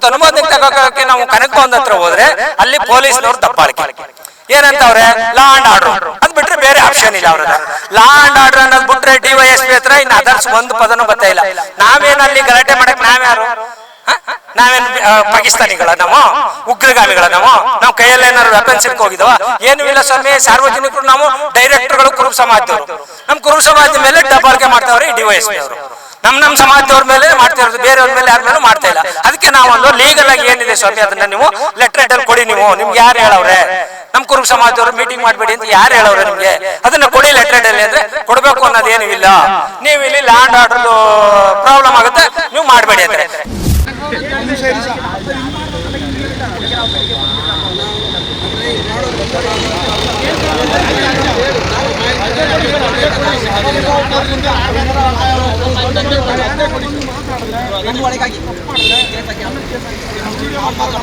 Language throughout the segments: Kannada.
ಇವತ್ತು ಅನುಮೋದನೆ ತಗೋಕೆ ನಾವು ಕನಕಭವನ್ ಹತ್ರ ಹೋದ್ರೆ ಅಲ್ಲಿ ಪೊಲೀಸ್ನವ್ರು ಏನಂತ ಅವ್ರೆ ಲಾ ಅಂಡ್ ಆರ್ಡರ್ ಅದ್ ಬಿಟ್ರೆ ಬೇರೆ ಆಪ್ಷನ್ ಇಲ್ಲ ಅವ್ರದ ಲಾ ಅಂಡ್ ಆರ್ಡರ್ ಅನ್ನೋದ್ ಬಿಟ್ರೆ ಡಿವೈಎಸ್ಪಿ ಹತ್ರ ಇನ್ನು ಅದರ್ಸ್ ಒಂದು ಪದನೂ ಗೊತ್ತೇ ಇಲ್ಲ. ನಾವೇನ್ ಅಲ್ಲಿ ಗಲಾಟೆ ಮಾಡಕ್ ನಾವ್ಯಾರು? ನಾವೇನ್ ಪಾಕಿಸ್ತಾನಿಗಳ ನಾವು? ಉಗ್ರಗಾಮಿಗಳ ನಾವು? ನಾವು ಕೈಯಲ್ಲಿ ಏನಾದ್ರು ವೆಪನ್ಸ್ ಹೋಗಿದವ ಏನು ಇಲ್ಲ ಸ್ವಾಮಿ, ಸಾರ್ವಜನಿಕರು ನಾವು ಡೈರೆಕ್ಟರ್ಗಳು ಕುರುಬ ಸಮಾಜದವರು. ನಮ್ ಕುರುಬ ಸಮಾಜದ ಮೇಲೆ ಡಬಾಳಿಕೆ ಮಾಡ್ತಾವ್ರೆ ಎಸ್ ಡಿವೈಎಸ್ಪಿ ಅವರು. ನಮ್ ನಮ್ ಸಮಾಜದವ್ರ ಮೇಲೆ ಮಾಡ್ತಾ ಇರೋದು ಬೇರೆಯವ್ರ ಮೇಲೆ ಯಾರ ಮೇಲೂ ಮಾಡ್ತಾ ಇಲ್ಲ. ಅದಕ್ಕೆ ನಾವೊಂದು ಲೀಗಲ್ ಆಗಿ ಏನಿದೆ ಸ್ವಾಮಿ, ಅದನ್ನ ನೀವು ಲೆಟರ್ ಅಲ್ಲಿ ಕೊಡಿ ನೀವು. ನಿಮ್ಗೆ ಯಾರು ಹೇಳವ್ರೆ? ನಮ್ ಕುರುಬ ಸಮಾಜದವ್ರು ಮೀಟಿಂಗ್ ಮಾಡ್ಬೇಡಿ ಅಂತ ಯಾರು ಹೇಳವ್ರೆ ನಿಮ್ಗೆ? ಅದನ್ನ ಕೊಡಿ ಲೆಟರ್ ಅಲ್ಲಿ ಅಂದ್ರೆ ಕೊಡ್ಬೇಕು ಅನ್ನೋದೇನು ಇಲ್ಲ. ನೀವು ಇಲ್ಲಿ ಲ್ಯಾಂಡ್ ಆರ್ಡರ್ ಪ್ರಾಬ್ಲಮ್ ಆಗುತ್ತೆ, ನೀವು ಮಾಡಬೇಡಿ ಅಂದ್ರೆ.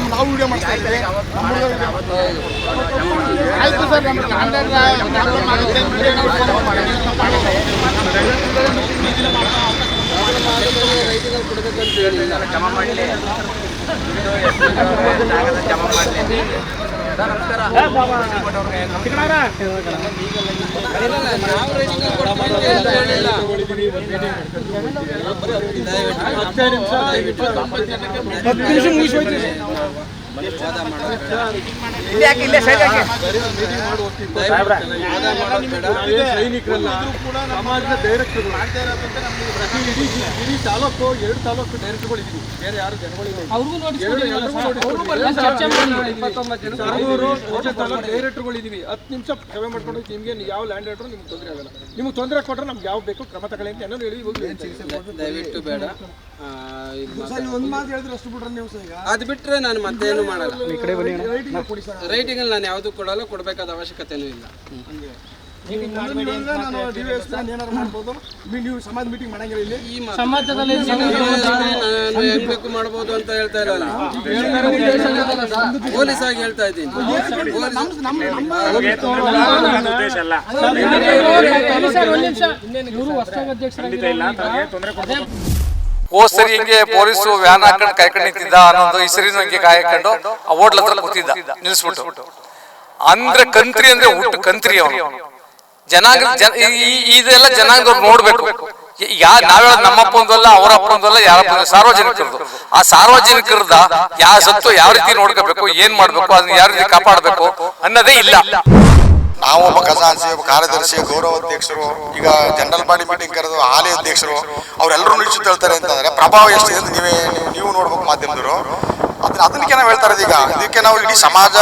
ನಾವು ವಿಡಿಯೋ ಮಾಡ್ತಾ ಇದ್ದೀವಿ ಆಯ್ತು ಸರ್ ನಮ್ಗೆ ಹಂಡ್ರೆಡ್ ಪ್ರಾಬ್ಲಮ್ ಆಗುತ್ತೆ ವಿಡಿಯೋ ಹತ್ತು ನಿಮಿಷ ಮುಗಿಸೋಯ್ತು ಸೈನಿಕರಲ್ಲ ಸಮಾಜದ ಡೈರೆಕ್ಟರ್ಗಳು ಪ್ರತಿ ಇಡೀ ತಾಲೂಕು ಎರಡು ತಾಲೂಕು ಡೈರೆಕ್ಟರ್ಗಳಿದ್ದೀವಿ ಬೇರೆ ಯಾರು ತಾಲೂಕು ಡೈರೆಕ್ಟರ್ಗಳಿದ್ದೀವಿ ಹತ್ತು ನಿಮಿಷ ಸಭೆ ಮಾಡ್ಕೊಂಡು ನಿಮಗೆ ಯಾವ ಲ್ಯಾಂಡ್ ಆರ್ಡರ್ ನಿಮ್ಗೆ ತೊಂದರೆ ಆಗಲ್ಲ ನಿಮ್ಗೆ ತೊಂದರೆ ಕೊಟ್ಟರೆ ನಮ್ಗೆ ಯಾವ ಬೇಕು ಕ್ರಮ ತಗೊಳ್ಳಿ ಅಂತ ಏನೋ ಹೇಳಿ ದಯವಿಟ್ಟು ಬೇಡ ಆ, ಒಂದು ಮಾತು ಹೇಳಿದ್ರೆ ಅಷ್ಟು ಬಿಟ್ರೆ ನೀವು ಅದ್ ಬಿಟ್ರೆ ನಾನು ಮತ್ತೇನು ಮಾಡಲ್ಲ. ರೈಟಿಂಗ್ ಕೊಡಿ ಸರ್. ರೈಟಿಂಗ್ ಅಲ್ಲಿ ನಾನು ಯಾವ್ದು ಕೊಡಲ್ಲ ಕೊಡಬೇಕಾದ ಅವಶ್ಯಕತೆ ಇಲ್ಲ. ಮ- ನಾನು ಬೇಕು ಮಾಡ್ಬೋದು ಅಂತ ಹೇಳ್ತಾ ಇರಲ್ಲ. ಪೊಲೀಸ್ ಆಗಿ ಹೇಳ್ತಾ ಇದ್ದೀನಿ. ಹೋದ್ ಸರಿ ಹಿಂಗೆ ಪೊಲೀಸು ವ್ಯಾನ್ ಹಾಕೊಂಡು ಕಾಯ್ಕೊಂಡು ನಿಂತಿದ್ದ ಅನ್ನೋದು ಈ ಹಿಂಗೆ ಕಾಯ್ಕೊಂಡು ಆ ಹೋಟ್ಲ ಹತ್ರ ಕೂತಿದ್ದ, ನಿಲ್ಸ್ಬಿಟ್ಟು. ಅಂದ್ರೆ ಕಂತ್ರಿ ಅಂದ್ರೆ ಹುಟ್ಟು ಕಂತ್ರಿ ಅವನು. ಜನಾಂಗ ಇದೆಲ್ಲ ಜನಾಂಗದವ್ರು ನೋಡ್ಬೇಕು. ಯಾ ನಾವ್ ನಮ್ಮಪ್ಪಂದಲ್ಲ ನಮ್ಮ ಯಾರಪ್ಪ ಸಾರ್ವಜನಿಕರದು. ಆ ಸಾರ್ವಜನಿಕರದ ಯಾವ ಸತ್ತು ಯಾವ ರೀತಿ ನೋಡ್ಕೋಬೇಕು, ಏನ್ ಮಾಡ್ಬೇಕು, ಅದನ್ನ ಯಾವ ರೀತಿ ಕಾಪಾಡಬೇಕು ಅನ್ನೋದೇ ಇಲ್ಲ. ನಾವು ಒಬ್ಬ ಖಜಾನ್ಸಿ ಒಬ್ಬ ಕಾರ್ಯದರ್ಶಿ, ಗೌರವ ಅಧ್ಯಕ್ಷರು, ಈಗ ಜನರಲ್ ಬಾಡಿ ಮೀಟಿಂಗ್ ಕರೆದು ಹಾಲಿ ಅಧ್ಯಕ್ಷರು, ಅವರೆಲ್ಲರೂ ನಿಶ್ಚಿತ ಹೇಳ್ತಾರೆ ಅಂತಂದ್ರೆ ಪ್ರಭಾವ ಎಷ್ಟಿದೆ ಅಂತ ನೀವೇ, ನೀವು- ನೋಡ್ಬೇಕು ಮಾಧ್ಯಮದವರು. ಅದನ್ನ ಅದಕ್ಕೆ ನಾವು ಹೇಳ್ತಾ ಇರೋದು ಈಗ, ಇದಕ್ಕೆ ನಾವು ಇಡೀ ಸಮಾಜದ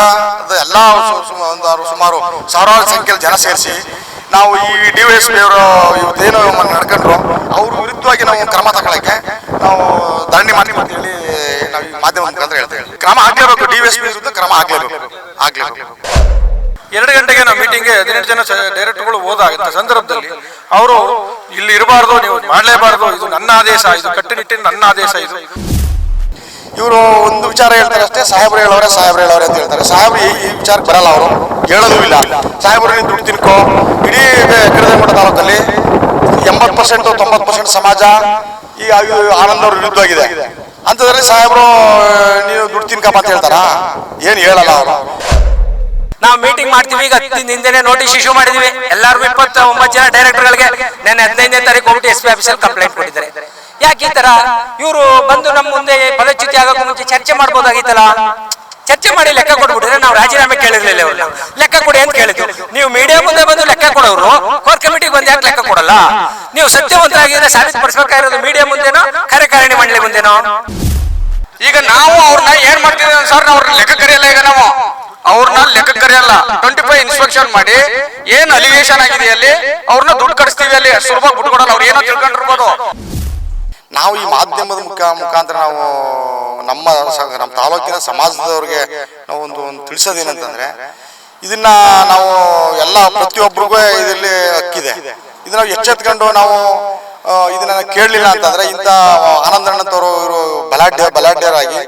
ಎಲ್ಲ ಒಂದು ಸುಮಾರು ಸಾವಿರಾರು ಸಂಖ್ಯೆಯಲ್ಲಿ ಜನ ಸೇರಿಸಿ, ನಾವು ಈ ಡಿ ಎಸ್ ಪಿ ಅವರು ಇವತ್ತೇನು ನಡ್ಕೊಂಡ್ರು, ಅವ್ರ ವಿರುದ್ಧವಾಗಿ ನಾವು ಕ್ರಮ ತಗೊಳಕ್ಕೆ ನಾವು ಧರಣಿ ಮಾಡಿ ಅಂತ ಹೇಳಿ ನಾವು ಈ ಮಾಧ್ಯಮದ ಮುಖಾಂತರ ಹೇಳ್ತೇವೆ ಕ್ರಮ ಆಗ್ಲೇಬೇಕು ಡಿ ಎಸ್ ಪಿ ವಿರುದ್ಧ ಕ್ರಮ ಆಗ್ಲೇಬೇಕು ಆಗ್ಲೇಬೇಕು ಎರಡು ಗಂಟೆಗೆ ನಾವು ಮೀಟಿಂಗ್ಗೆ ಹದಿನೆಂಟು ಜನ ಡೈರೆಕ್ಟರ್ಗಳು ಹೋದಾಗ ಸಂದರ್ಭದಲ್ಲಿ ಅವರು ಇಲ್ಲಿ ಇರಬಾರ್ದು, ನೀವು ಮಾಡಲೇಬಾರ್ದು, ಇದು ನನ್ನ ಆದೇಶ, ಇದು ಕಟ್ಟುನಿಟ್ಟಿನ ನನ್ನ ಆದೇಶ, ಇದು. ಇವರು ಒಂದು ವಿಚಾರ ಹೇಳ್ತಾರೆ ಅಷ್ಟೇ, ಸಾಹೇಬ್ರು ಹೇಳೋರೆ ಸಾಹೇಬ್ರು ಹೇಳೋರೆ ಅಂತ ಹೇಳ್ತಾರೆ. ಸಾಹೇಬ್ರು ಈ ವಿಚಾರಕ್ಕೆ ಬರಲ್ಲ ಅವರು, ಹೇಳೋದು ಇಲ್ಲ. ಸಾಹೇಬ್ರು ನೀನು ದುಡ್ಡು ತಿನ್ಕೋ. ಇಡೀ ಕಿರದಮಠ ತಾಲೂಕಲ್ಲಿ ಎಂಬತ್ತು ಪರ್ಸೆಂಟ್ ತೊಂಬತ್ತು ಪರ್ಸೆಂಟ್ ಸಮಾಜ ಈ ಆನಂದ್ ಅವ್ರ ವಿರುದ್ಧವಾಗಿದೆ ಅಂಥದ್ರಲ್ಲಿ ಸಾಹೇಬ್ರು ನೀವು ದುಡ್ಡು ತಿನ್ಕಪ್ಪ ಅಂತ ಹೇಳ್ತಾರಾ? ಏನು ಹೇಳಲ್ಲ ಅವರು. ನಾವು ಮೀಟಿಂಗ್ ಮಾಡ್ತೀವಿ, ಈಗ ಹಿಂದೆನೆ ನೋಟಿಸ್ ಇಶ್ಯೂ ಮಾಡಿದೀವಿ. ಎಲ್ಲರಿಗೂ ಇಪ್ಪತ್ತ ಒಂಬತ್ತು ಜನ ಡೈರೆಕ್ಟರ್ಗಳಿಗೆ ನೆನ್ನೆ ಹದಿನೈದನೇ ತಾರೀಕು ಹೋಗ್ಬಿಟ್ಟು ಎಸ್ ಪಿ ಆಫೀಸಲ್ಲಿ ಕಂಪ್ಲೇಂಟ್ ಕೊಟ್ಟಿದ್ದಾರೆ. ಯಾಕೆ ಈ ತರ? ಇವರು ಬಂದು ನಮ್ಮ ಮುಂದೆ ಪದಚ್ಯುತಿ ಆಗೋಕ್ಕೂ ಮುಂಚೆ ಚರ್ಚೆ ಮಾಡ್ಬೋದಾಗಿತ್ತಲ್ಲ? ಚರ್ಚೆ ಮಾಡಿ ಲೆಕ್ಕ ಕೊಟ್ಬಿಟ್ರೆ ನಾವು ರಾಜೀನಾಮೆ ಕೇಳಿರ್ಲಿಲ್ಲ ಅವ್ರನ್ನ ಲೆಕ್ಕ ಕೊಡಿ ಅಂತ ಕೇಳಿದ್ವಿ. ನೀವು ಮೀಡಿಯಾ ಮುಂದೆ ಬಂದು ಲೆಕ್ಕ ಕೊಡೋರು ಕೋರ್ ಕಮಿಟಿಗೆ ಬಂದು ಯಾಕೆ ಲೆಕ್ಕ ಕೊಡಲ್ಲ? ನೀವು ಸತ್ಯವಂತರಾಗಿದ್ರೆ ಸಾಬೀತುಪಡಿಸಬೇಕಾಗಿರೋದು ಮೀಡಿಯಾ ಮುಂದೆನೋ, ಕಾರ್ಯಕಾರಿಣಿ ಮಂಡಳಿ ಮುಂದೆನೋ? ಈಗ ನಾವು ಅವ್ರನ್ನ ಏನ್ ಮಾಡ್ತೀವಿ ಸರ್, ಅವ್ರನ್ನ ಲೆಕ್ಕ ಕರೆಯಲ್ಲ ಈಗ ನಾವು. ಅವ್ರನ್ನ ಲೆಕ್ಕ ಕರೆಯಲ್ಲ. ಟ್ವೆಂಟಿ ಫೈವ್ ಇನ್ಸ್ಪೆಕ್ಷನ್ ಮಾಡಿ, ಏನ್ ಅಲಿಗೇಷನ್ ಆಗಿದೆ ಅಲ್ಲಿ, ಅವ್ರನ್ನ ದುಡ್ಡು ಕಡಿಸ್ತೀವಿ ಅಲ್ಲಿ. ಸುಲಭ ಬಿಟ್ಕೊಡಲ್ಲ, ಅವ್ರು ಏನೋ ತಿಳ್ಕೊಂಡಿರ್ಬೋದು. ನಾವು ಈ ಮಾಧ್ಯಮದ ಮುಖ, ಮುಖಾಂತರ ನಾವು ನಮ್ಮ ನಮ್ಮ ತಾಲೂಕಿನ ಸಮಾಜದವ್ರಿಗೆ ನಾವು ಒಂದು ಒಂದು ತಿಳಿಸೋದೇನಂತಂದ್ರೆ, ಇದನ್ನ ನಾವು ಎಲ್ಲ ಪ್ರತಿಯೊಬ್ಬರಿಗೂ ಇದರಲ್ಲಿ ಹಕ್ಕಿದೆ. ಇದನ್ನ ನಾವು ಎಚ್ಚೆತ್ಕೊಂಡು ನಾವು ಇದನ್ನ ಕೇಳಲಿಲ್ಲ ಅಂತಂದ್ರೆ ಇಂಥ ಆನಂದಣ್ಣಂತವರು ಇವರು ಬಲಾಢ್ಯ, ಬಲಾಢ್ಯರಾಗಿ